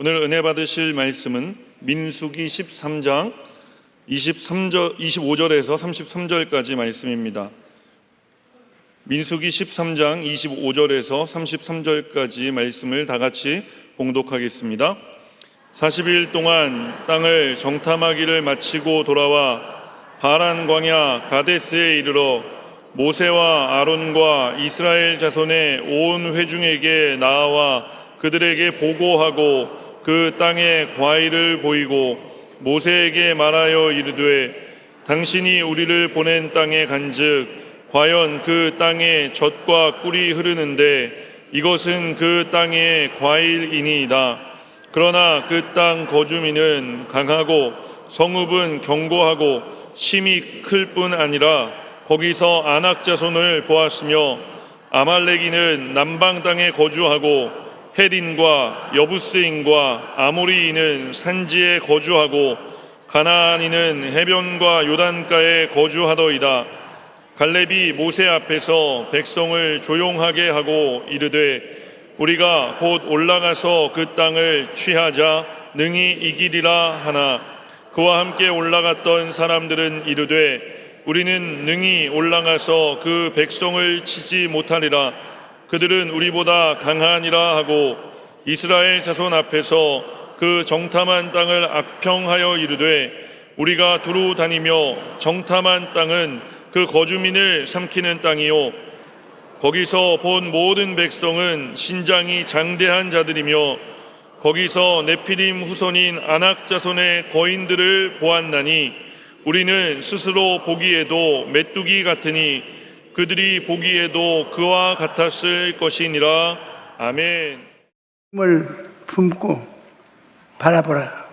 오늘 은혜 받으실 말씀은 민수기 13장 23절, 25절에서 33절까지 말씀입니다. 민수기 13장 25절에서 33절까지 말씀을 다 같이 봉독하겠습니다. 40일 동안 땅을 정탐하기를 마치고 돌아와 바란 광야 가데스에 이르러 모세와 아론과 이스라엘 자손의 온 회중에게 나아와 그들에게 보고하고 그 땅의 과일을 보이고 모세에게 말하여 이르되 당신이 우리를 보낸 땅에 간즉 과연 그 땅에 젖과 꿀이 흐르는데 이것은 그 땅의 과일이니이다. 그러나 그 땅 거주민은 강하고 성읍은 견고하고 심이 클 뿐 아니라 거기서 안악 자손을 보았으며 아말렉이는 남방 땅에 거주하고 헤딘과 여부스인과 아모리인은 산지에 거주하고 가나안인은 해변과 요단가에 거주하더이다. 갈렙이 모세 앞에서 백성을 조용하게 하고 이르되 우리가 곧 올라가서 그 땅을 취하자 능히 이기리라 하나 그와 함께 올라갔던 사람들은 이르되 우리는 능히 올라가서 그 백성을 치지 못하리라. 그들은 우리보다 강하니라 하고 이스라엘 자손 앞에서 그 정탐한 땅을 악평하여 이르되 우리가 두루 다니며 정탐한 땅은 그 거주민을 삼키는 땅이요 거기서 본 모든 백성은 신장이 장대한 자들이며 거기서 네피림 후손인 아낙 자손의 거인들을 보았나니 우리는 스스로 보기에도 메뚜기 같으니 그들이 보기에도 그와 같았을 것이니라 아멘. 꿈을 품고 바라보라.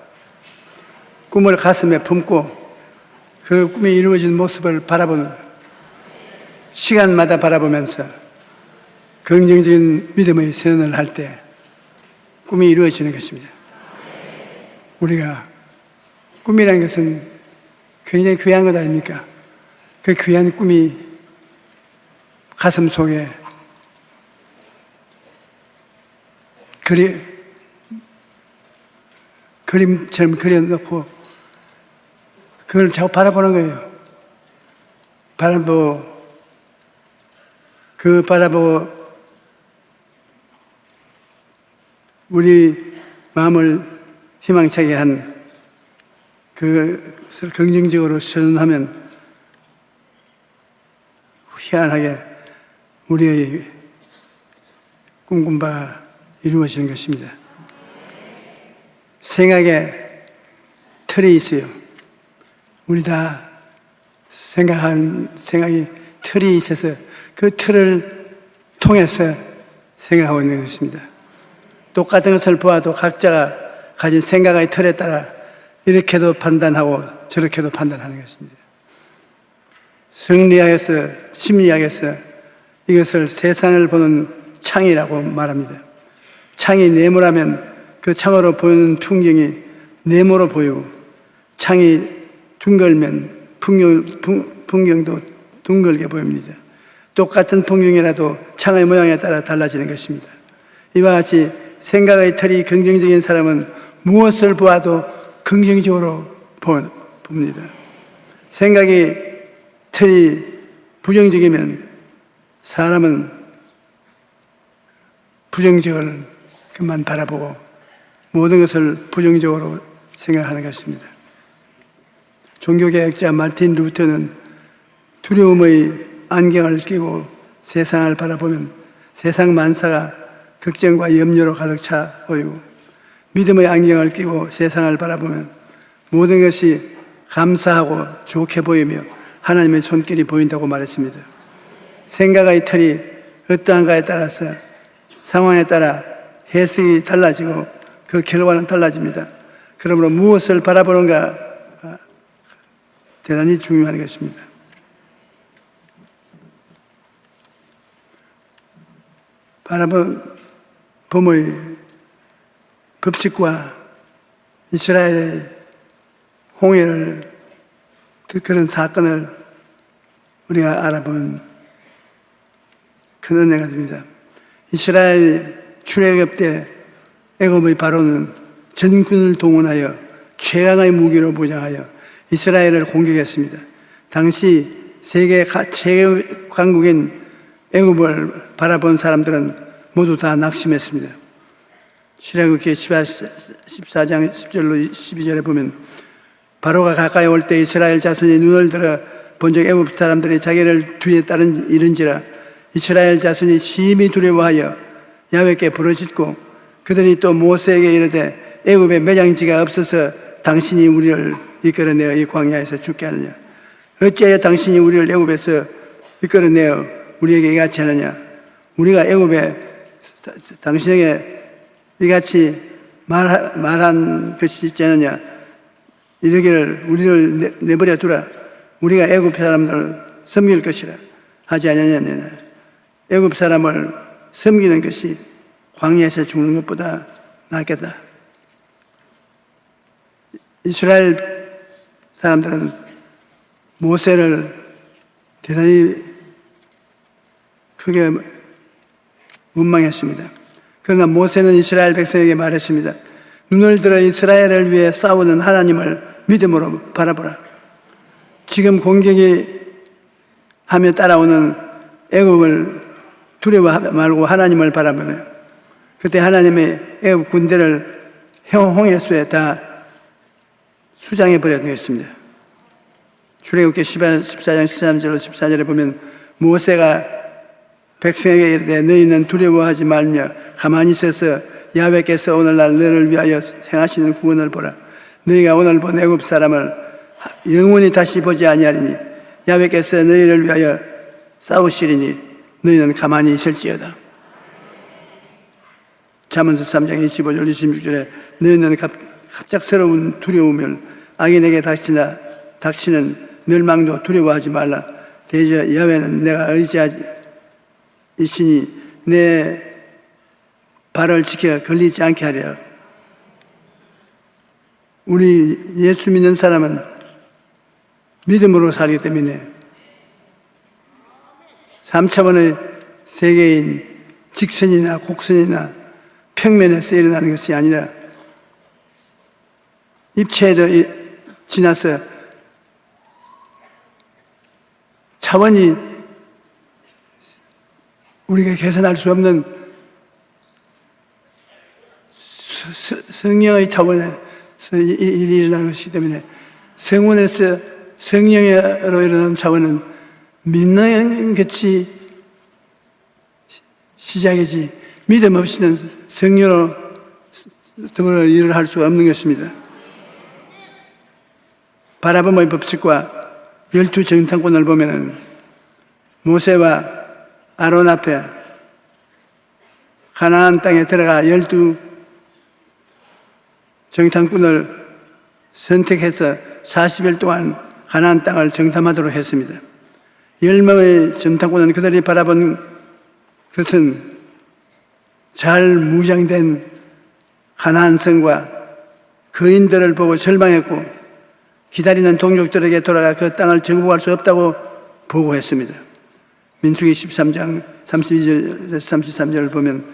꿈을 가슴에 품고 그 꿈이 이루어진 모습을 바라보는 시간마다 바라보면서 긍정적인 믿음의 선언을 할 때 꿈이 이루어지는 것입니다. 우리가 꿈이라는 것은 굉장히 귀한 것 아닙니까? 그 귀한 꿈이 가슴 속에 그리, 그림처럼 그려놓고 그걸 자꾸 바라보는 거예요. 바라보, 그 바라보 우리 마음을 희망차게 한 그것을 긍정적으로 선언하면 희한하게 우리의 꿈꾼 바 이루어지는 것입니다. 생각에 틀이 있어요. 우리 다 생각한 생각이 틀이 있어서 그 틀을 통해서 생각하고 있는 것입니다. 똑같은 것을 보아도 각자가 가진 생각의 틀에 따라 이렇게도 판단하고 저렇게도 판단하는 것입니다. 성리학에서 심리학에서 이것을 세상을 보는 창이라고 말합니다. 창이 네모라면 그 창으로 보이는 풍경이 네모로 보이고 창이 둥글면 풍경, 풍, 풍경도 둥글게 보입니다. 똑같은 풍경이라도 창의 모양에 따라 달라지는 것입니다. 이와 같이 생각의 틀이 긍정적인 사람은 무엇을 보아도 긍정적으로 봅니다. 생각이 틀이 부정적이면 사람은 부정적을 그만 바라보고 모든 것을 부정적으로 생각하는 것입니다. 종교개혁자 마틴 루터는 두려움의 안경을 끼고 세상을 바라보면 세상 만사가 걱정과 염려로 가득 차 보이고 믿음의 안경을 끼고 세상을 바라보면 모든 것이 감사하고 좋게 보이며 하나님의 손길이 보인다고 말했습니다. 생각의 틀이 어떠한가에 따라서 상황에 따라 해석이 달라지고 그 결과는 달라집니다. 그러므로 무엇을 바라보는가 아, 대단히 중요한 것입니다. 바라본 봄의 법칙과 이스라엘의 홍해를 그- 그런 사건을 우리가 알아본 큰 은혜가 됩니다. 이스라엘 출애굽 때 애굽의 바로는 전군을 동원하여 최강의 무기로 보장하여 이스라엘을 공격했습니다. 당시 세계 가- 최고 강국인 애굽을 바라본 사람들은 모두 다 낙심했습니다. 출애굽기 14장 10절로 12절에 보면 바로가 가까이 올 때 이스라엘 자손이 눈을 들어 본적 애굽 사람들이 자기를 뒤에 따른 이른지라 이스라엘 자손이 심히 두려워하여 야훼께 부르짖고 그들이 또 모세에게 이르되 애굽에 매장지가 없어서 당신이 우리를 이끌어내어 이 광야에서 죽게 하느냐 어찌하여 당신이 우리를 애굽에서 이끌어내어 우리에게 이같이 하느냐? 우리가 애굽에 당신에게 이같이 말, 말한 것이 있지 않느냐? 이러기를 우리를 내, 내버려 두라. 우리가 애굽 사람들을 섬길 것이라 하지 않느냐 애굽 사람을 섬기는 것이 광야에서 죽는 것보다 낫겠다. 이스라엘 사람들은 모세를 대단히 크게 원망했습니다. 그러나 모세는 이스라엘 백성에게 말했습니다. 눈을 들어 이스라엘을 위해 싸우는 하나님을 믿음으로 바라보라. 지금 공격이 하며 따라오는 애굽을 두려워 말고 하나님을 바라보네요. 그때 하나님의 애굽 군대를 홍해수에 다 수장해 버렸습니다. 출애굽기 14장 13절로 14절에 보면 모세가 백성에게 이르되 너희는 두려워하지 말며 가만히 있어서 야훼께서 오늘날 너를 위하여 행하시는 구원을 보라. 너희가 오늘 본 애굽 사람을 영원히 다시 보지 아니하리니 야훼께서 너희를 위하여 싸우시리니 너희는 가만히 있을지어다. 잠언서 3장 25절 26절에 너희는 갑, 갑작스러운 두려움을 악인에게 닥치나 닥치는 멸망도 두려워하지 말라. 대저 야훼는 내가 의지하지 있으니 내 발을 지켜 걸리지 않게 하리라. 우리 예수 믿는 사람은 믿음으로 살기 때문에 3차원의 세계인 직선이나 곡선이나 평면에서 일어나는 것이 아니라 입체에도 이- 지나서 차원이 우리가 계산할 수 없는 성령의 차원에서 일이 일어나는 것이기 때문에 성원에서 성령으로 일어나는 차원은 믿는 것이 시- 시작이지. 믿음 없이는 성령으로 더불어 일을 할수 없는 것입니다. 바라봄의 법칙과 열두 정탐꾼을 보면은 모세와 아론 앞에 가나안 땅에 들어가 열두 정탐꾼을 선택해서 40일 동안 가나안 땅을 정탐하도록 했습니다. 열 명의 정탐꾼은 그들이 바라본 것은 잘 무장된 가나안 성과 거인들을 보고 절망했고 기다리는 동족들에게 돌아가 그 땅을 정복할 수 없다고 보고했습니다. 민수기 13장 32절에서 33절을 보면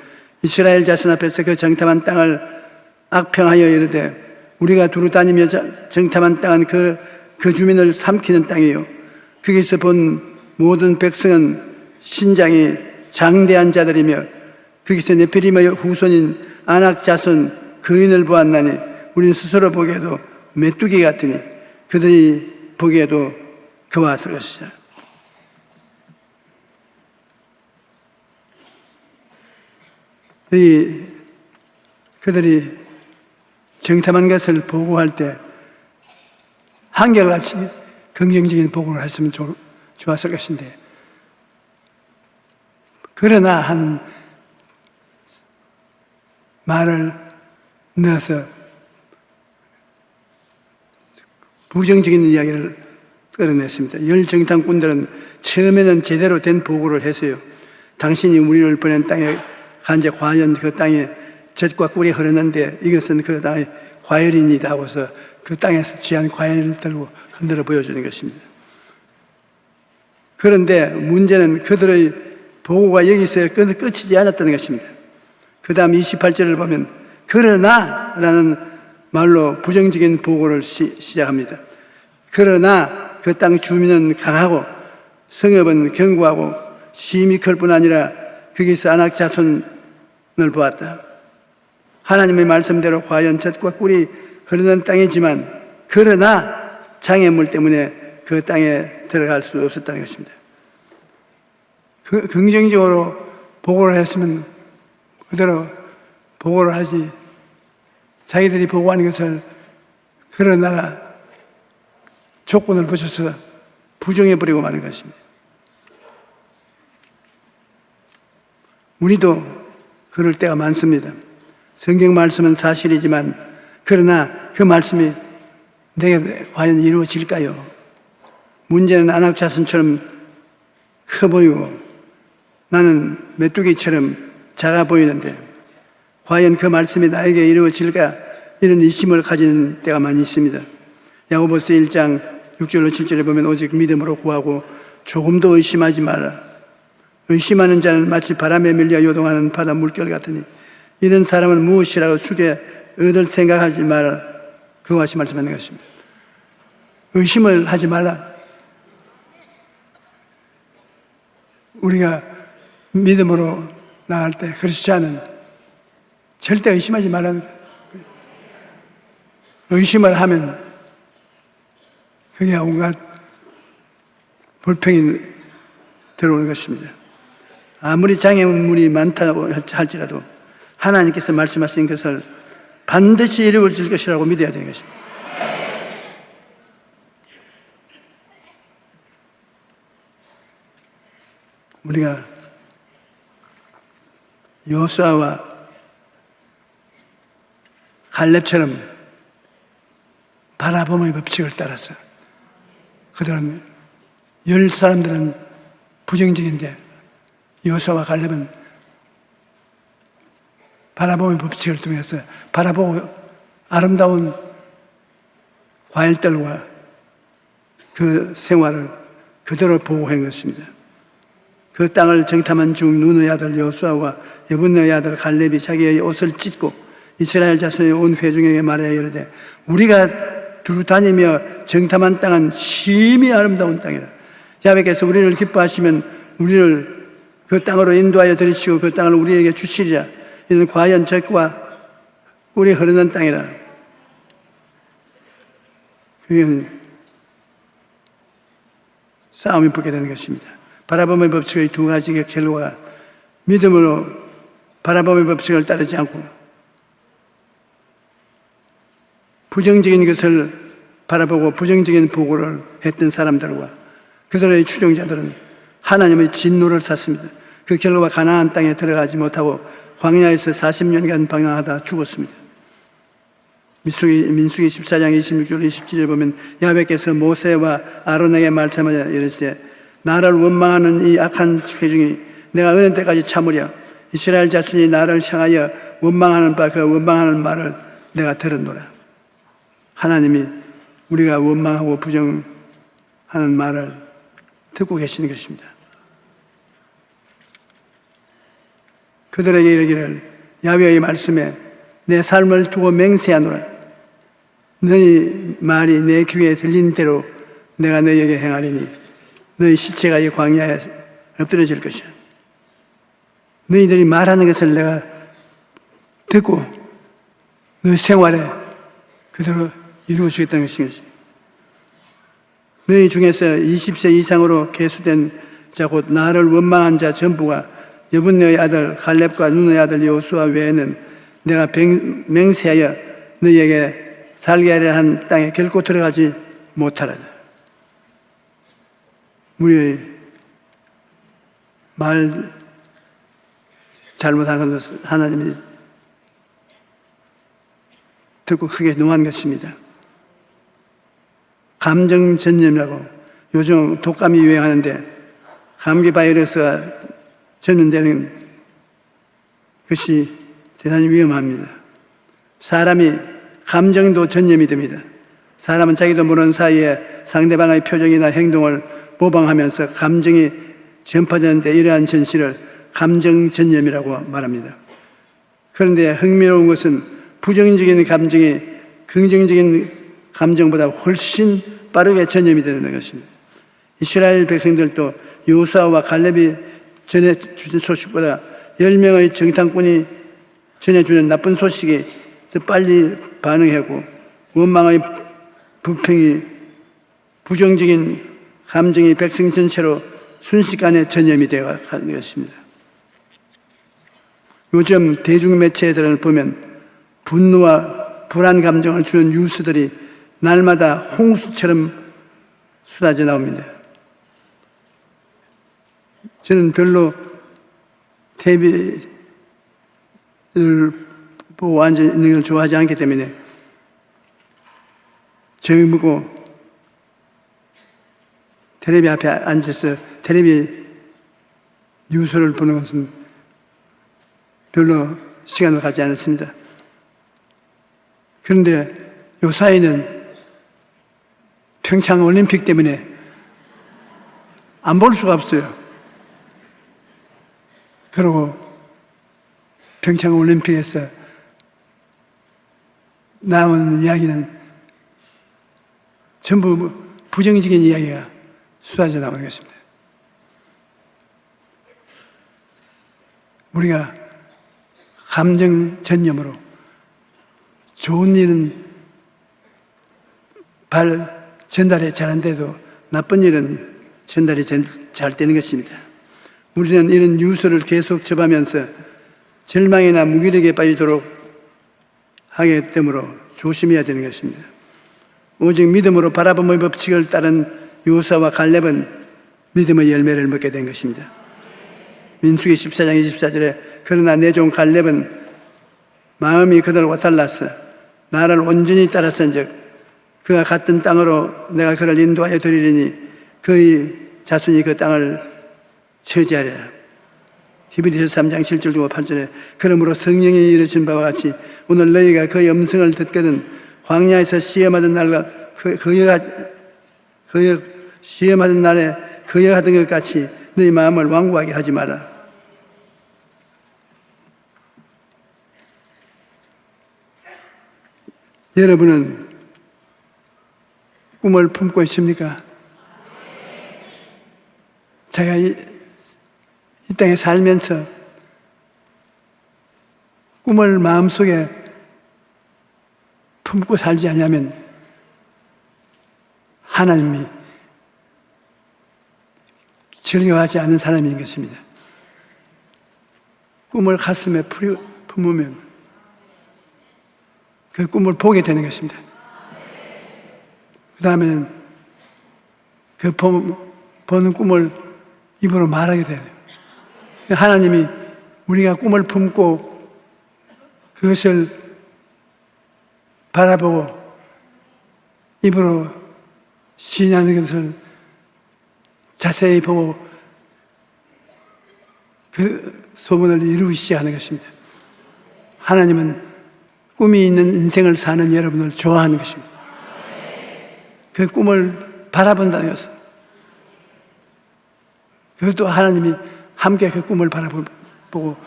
이스라엘 자손 앞에서 그 정탐한 땅을 악평하여 이르되 우리가 두루 다니며 자- 정탐한 땅은 그, 그 주민을 삼키는 땅이요. 거기서 본 모든 백성은 신장이 장대한 자들이며 거기서 네피림의 후손인 아낙 자손 그인을 보았나니 우린 스스로 보기에도 메뚜기 같으니 그들이 보기에도 그와 것이 이 그들이 정탐한 것을 보고할 때 한결같이 긍정적인 보고를 했으면 좋, 좋았을 것인데 그러나 한 말을 넣어서 부정적인 이야기를 끌어냈습니다. 열 정탐꾼들은 처음에는 제대로 된 보고를 했어요. 당신이 우리를 보낸 땅에 간제 과연 그 땅에 젖과 꿀이 흐르는데 이것은 그 땅의 과열입니다 하고서 그 땅에서 취한 과일을 들고 흔들어 보여주는 것입니다. 그런데 문제는 그들의 보고가 여기서 끝- 끝이지 않았다는 것입니다. 그 다음 28절을 보면, 그러나 라는 말로 부정적인 보고를 시, 시작합니다. 그러나 그 땅 주민은 강하고 성읍은 견고하고 심히 클뿐 아니라 거기서 안악 자손을 보았다. 하나님의 말씀대로 과연 젖과 꿀이 흐르는 땅이지만 그러나 장애물 때문에 그 땅에 들어갈 수 없었다는 것입니다. 그, 긍정적으로 보고를 했으면 그대로 보고를 하지 자기들이 보고하는 것을 그러나 조건을 붙여서 부정해버리고 마는 것입니다. 우리도 그럴 때가 많습니다. 성경 말씀은 사실이지만 그러나 그 말씀이 내게 과연 이루어질까요? 문제는 안악자손처럼 커 보이고 나는 메뚜기처럼 작아 보이는데 과연 그 말씀이 나에게 이루어질까 이런 의심을 가지는 때가 많이 있습니다. 야고보스 1장 6절로 7절에 보면 오직 믿음으로 구하고 조금도 의심하지 마라. 의심하는 자는 마치 바람에 밀려 요동하는 바다 물결 같으니 이런 사람은 무엇이라고 주게 얻을 생각하지 마라. 그와 같이 말씀하는 것입니다. 의심을 하지 말라. 우리가 믿음으로 나갈 때 않은 절대 의심하지 거예요. 의심을 하면 그게 온갖 불평이 들어오는 것입니다. 아무리 장애물이 많다고 할지라도 하나님께서 말씀하신 것을 반드시 이루어질 것이라고 믿어야 되는 것입니다. 우리가 여수아와 갈렙처럼 바라봄의 법칙을 따라서 그들은 열 사람들은 부정적인데 여수와 갈렙은 바라봄의 법칙을 통해서 바라보고 아름다운 과일들과 그 생활을 그대로 보호한 것입니다. 그 땅을 정탐한 중 눈의 아들 여수아와 여분의 아들 갈렙이 자기의 옷을 찢고 이스라엘 자손의 온 회중에게 말하여 이르되 우리가 두루 다니며 정탐한 땅은 심히 아름다운 땅이라 야베께서 우리를 기뻐하시면 우리를 그 땅으로 인도하여 들이시고 그 땅을 우리에게 주시리라 이는 과연 젖과 꿀이 흐르는 땅이라 그게 싸움이 붙게 되는 것입니다. 바라봄의 법칙의 두 가지의 결과가 믿음으로 바라봄의 법칙을 따르지 않고 부정적인 것을 바라보고 부정적인 보고를 했던 사람들과 그들의 추종자들은 하나님의 진노를 샀습니다. 그 결과 가나안 땅에 들어가지 못하고 광야에서 40년간 방황하다 죽었습니다. 민수기, 민수기 14장 26절 27절 보면 야베께서 모세와 아론에게 말씀하여 이르시되 나를 원망하는 이 악한 회중이 내가 어느 때까지 참으랴? 이스라엘 자손이 나를 향하여 원망하는 바 그 원망하는 말을 내가 들었노라. 하나님이 우리가 원망하고 부정하는 말을 듣고 계시는 것입니다 그들에게 이르기를 야훼의 말씀에 내 삶을 두고 맹세하노라 너희 말이 내 귀에 들린 대로 내가 너희에게 행하리니 너희 시체가 이 광야에 엎드려질 것이야. 너희들이 말하는 것을 내가 듣고 너희 생활에 그대로 이루어 주겠다는 것이지. 너희 중에서 20세 이상으로 계수된 자 곧 나를 원망한 자 전부가 여분네의 아들 갈렙과 눈의 아들 여수아 외에는 내가 맹- 맹세하여 너희에게 살게 하려 한 땅에 결코 들어가지 못하라. 우리의 말 잘못한 것은 하나님이 듣고 크게 노한 것입니다. 감정 전염이라고 요즘 독감이 유행하는데 감기 바이러스가 전염되는 것이 대단히 위험합니다. 사람이 감정도 전염이 됩니다. 사람은 자기도 모르는 사이에 상대방의 표정이나 행동을 모방하면서 감정이 전파되는데 이러한 전시를 감정 전염이라고 말합니다. 그런데 흥미로운 것은 부정적인 감정이 긍정적인 감정보다 훨씬 빠르게 전염이 되는 것입니다. 이스라엘 백성들도 요수아와 갈렙이 전해주는 소식보다 10명의 정탐꾼이 전해주는 나쁜 소식이 더 빨리 반응하고 원망의 불평이 부정적인 감정이 백성 전체로 순식간에 전염이 되어 가는 것입니다. 요즘 대중매체들을 보면 분노와 불안 감정을 주는 뉴스들이 날마다 홍수처럼 쏟아져 나옵니다. 저는 별로 TV를 보고 앉아 있는 걸 좋아하지 않기 때문에 저희 보고 텔레비 앞에 앉아서 텔레비 뉴스를 보는 것은 별로 시간을 가지 않았습니다. 그런데 요 사이는 평창 올림픽 때문에 안 볼 수가 없어요. 그리고 평창 올림픽에서 나온 이야기는 전부 뭐 부정적인 이야기가 쏟아져 나오는 것입니다. 우리가 감정 전염으로 좋은 일은 발 전달이 잘한데도 나쁜 일은 전달이 잘- 잘 되는 것입니다. 우리는 이런 뉴스를 계속 접하면서 절망이나 무기력에 빠지도록 하게 되므로 조심해야 되는 것입니다. 오직 믿음으로 바라봄의 법칙을 따른 요사와 갈렙은 믿음의 열매를 먹게 된 것입니다. 민수기 14장 24절에 그러나 내 종 갈렙은 마음이 그들과 달랐어 나를 온전히 따랐은즉 그가 갔던 땅으로 내가 그를 인도하여 드리리니 그의 자손이 그 땅을 처지하리라. 히브리서 3장 7절 8절에 그러므로 성령이 이르신 바와 같이 오늘 너희가 그의 음성을 듣거든 광야에서 시험하던 날과 그, 그여가 그여 시험하던 날에 그여 하던 것 같이 너희 마음을 완고하게 하지 마라. 여러분은 꿈을 품고 있습니까? 제가 이, 이 땅에 살면서 꿈을 마음속에 품고 살지 않으면 하나님이 즐겨하지 않는 사람인 것입니다. 꿈을 가슴에 품으면 그 꿈을 보게 되는 것입니다. 그 다음에는 그 보- 보는 꿈을 입으로 말하게 돼요. 하나님이 우리가 꿈을 품고 그것을 바라보고 입으로 시인하는 것을 자세히 보고 그 소문을 이루시야 하는 것입니다. 하나님은 꿈이 있는 인생을 사는 여러분을 좋아하는 것입니다. 그 꿈을 바라본다는 것은 그것도 하나님이 함께 그 꿈을 바라보고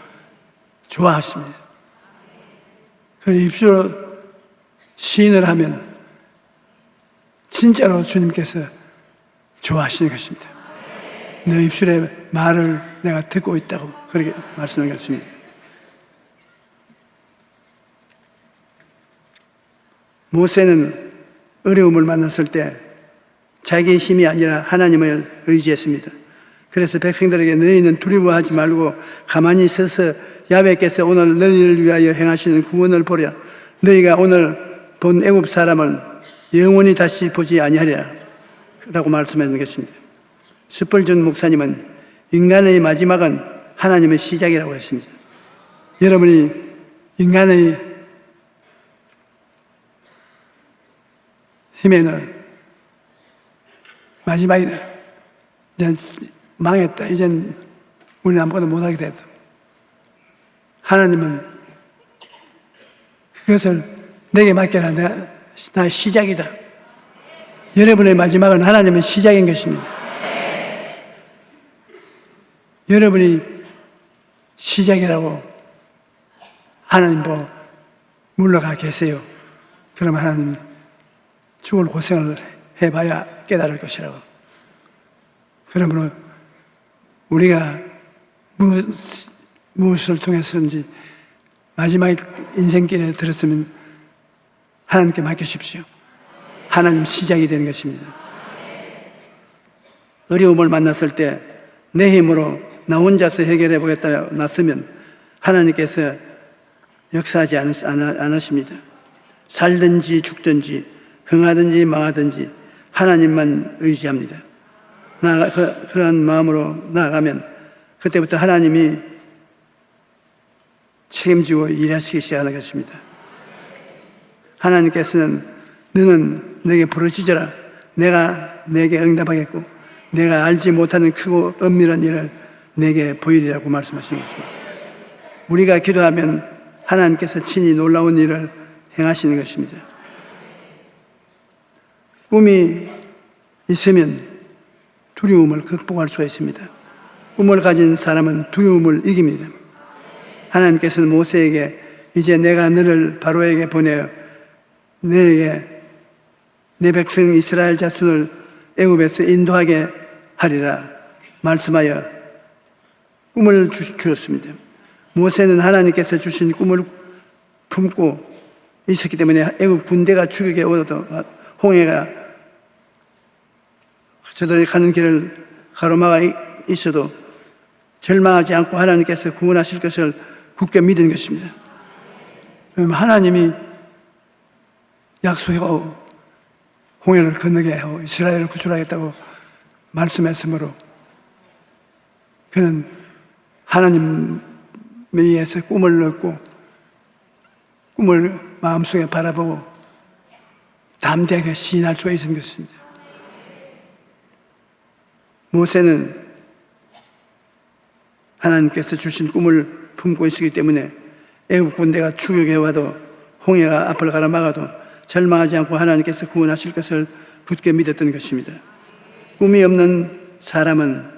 좋아하십니다. 그 입술로 시인을 하면 진짜로 주님께서 좋아하시는 것입니다. 내 입술의 말을 내가 듣고 있다고 그렇게 말씀한 것입니다. 모세는 어려움을 만났을 때 자기의 힘이 아니라 하나님을 의지했습니다. 그래서 백성들에게 너희는 두려워하지 말고 가만히 있어서 야베께서 오늘 너희를 위하여 행하시는 구원을 보랴. 너희가 오늘 본 애굽 사람을 영원히 다시 보지 아니하리라. 라고 말씀하는 것입니다. 스펄전 목사님은 인간의 마지막은 하나님의 시작이라고 했습니다. 여러분이 인간의 힘에는 마지막이다. 망했다. 이젠 우리는 아무것도 못하게 됐다. 하나님은 그것을 내게 맡겨라. 나의 시작이다. 여러분의 마지막은 하나님의 시작인 것입니다. 여러분이 시작이라고 하나님 보 물러가 계세요. 그럼 하나님이 죽을 고생을 해봐야 깨달을 것이라고. 그러므로 우리가 무엇, 무엇을 통해서든지 마지막 인생길에 들었으면 하나님께 맡기십시오. 하나님 시작이 되는 것입니다. 어려움을 만났을 때 내 힘으로 나 혼자서 해결해 보겠다 났으면 하나님께서 역사하지 않으십니다. 살든지 죽든지 흥하든지 망하든지 하나님만 의지합니다. 나아가, 그, 그러한 마음으로 나아가면 그때부터 하나님이 책임지고 일하시기 시작하는 것입니다. 하나님께서는 너는 내게 부르짖어라. 내가 내게 응답하겠고 내가 알지 못하는 크고 은밀한 일을 내게 보이리라고 말씀하신 것입니다. 우리가 기도하면 하나님께서 친히 놀라운 일을 행하시는 것입니다. 꿈이 있으면 두려움을 극복할 수가 있습니다. 꿈을 가진 사람은 두려움을 이깁니다. 하나님께서는 모세에게 이제 내가 너를 바로에게 보내어 너에게 내 백성 이스라엘 자손을 애굽에서 인도하게 하리라 말씀하여 꿈을 주- 주었습니다. 모세는 하나님께서 주신 꿈을 품고 있었기 때문에 애굽 군대가 추격해 오도 홍해가 저들이 가는 길을 가로막아 있어도 절망하지 않고 하나님께서 구원하실 것을 굳게 믿은 것입니다. 하나님이 약속하고 홍해를 건너게 하고 이스라엘을 구출하겠다고 말씀했으므로 그는 하나님에 의해서 꿈을 얻고 꿈을 마음속에 바라보고 담대하게 시인할 수가 있는 것입니다. 모세는 하나님께서 주신 꿈을 품고 있었기 때문에 애굽 군대가 추격해 와도 홍해가 앞을 가로막아도 절망하지 않고 하나님께서 구원하실 것을 굳게 믿었던 것입니다. 꿈이 없는 사람은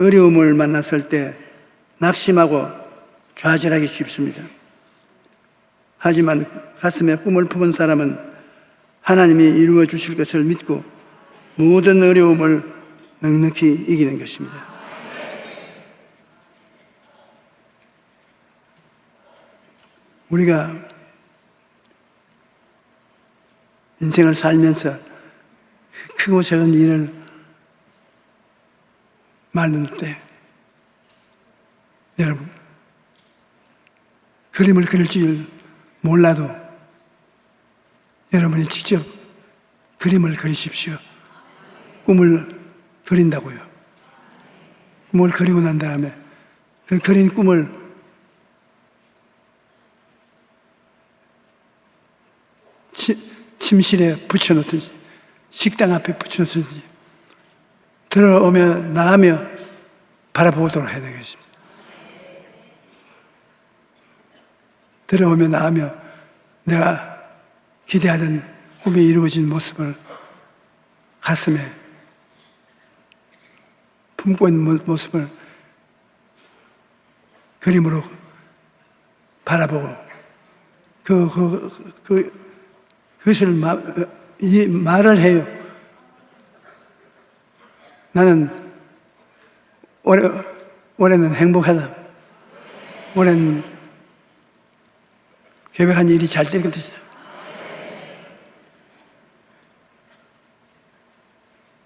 어려움을 만났을 때 낙심하고 좌절하기 쉽습니다. 하지만 가슴에 꿈을 품은 사람은 하나님이 이루어 주실 것을 믿고 모든 어려움을 넉넉히 이기는 것입니다. 우리가 인생을 살면서 크고 작은 일을 만들 때 여러분 그림을 그릴 줄 몰라도 여러분이 직접 그림을 그리십시오. 꿈을 그린다고요. 꿈을 그리고 난 다음에 그 그린 꿈을 치- 침실에 붙여놓든지 식당 앞에 붙여놓든지 들어오며 나가며 바라보도록 해야 되겠습니다. 들어오며 나가며 내가 기대하던 꿈이 이루어진 모습을 가슴에 품고 있는 모- 모습을 그림으로 바라보고 그, 그, 그, 그것을 마, 이 말을 해요. 나는 올해, 올해는 행복하다. 올해는 계획한 일이 잘 될 것이다.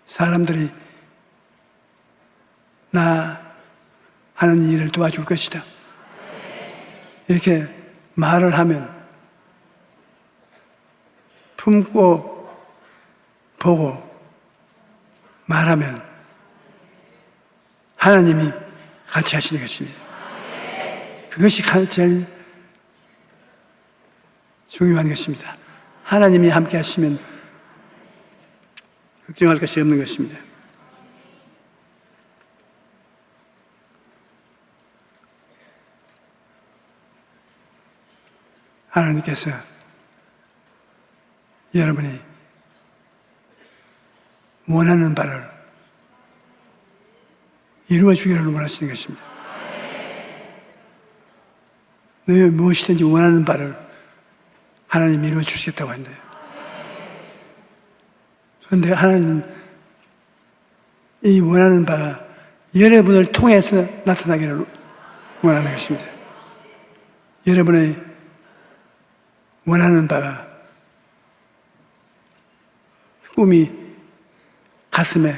사람들이 나 하는 일을 도와줄 것이다. 이렇게 말을 하면 품고 보고 말하면 하나님이 같이 하시는 것입니다. 그것이 가- 제일 중요한 것입니다. 하나님이 함께 하시면 걱정할 것이 없는 것입니다. 하나님께서 여러분이 원하는 바를 이루어 주기를 원하시는 것입니다. 너희 무엇이든지 원하는 바를 하나님 이루어 주시겠다고 한대요. 그런데 하나님 이 원하는 바가 여러분을 통해서 나타나기를 원하는 것입니다. 여러분의 원하는 바가 꿈이 가슴에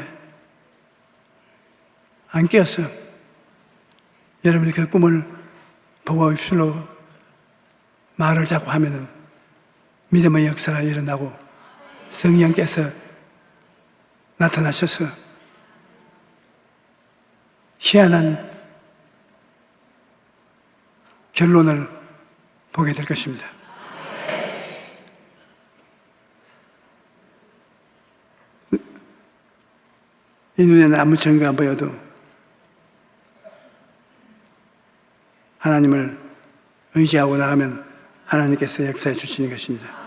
안 끼었어. 여러분이 그 꿈을 보고 입술로 말을 자꾸 하면은 믿음의 역사가 일어나고 성령께서 나타나셔서 희한한 결론을 보게 될 것입니다. 이 눈에는 아무 증거 안 보여도 하나님을 의지하고 나가면 하나님께서 역사해 주시는 것입니다.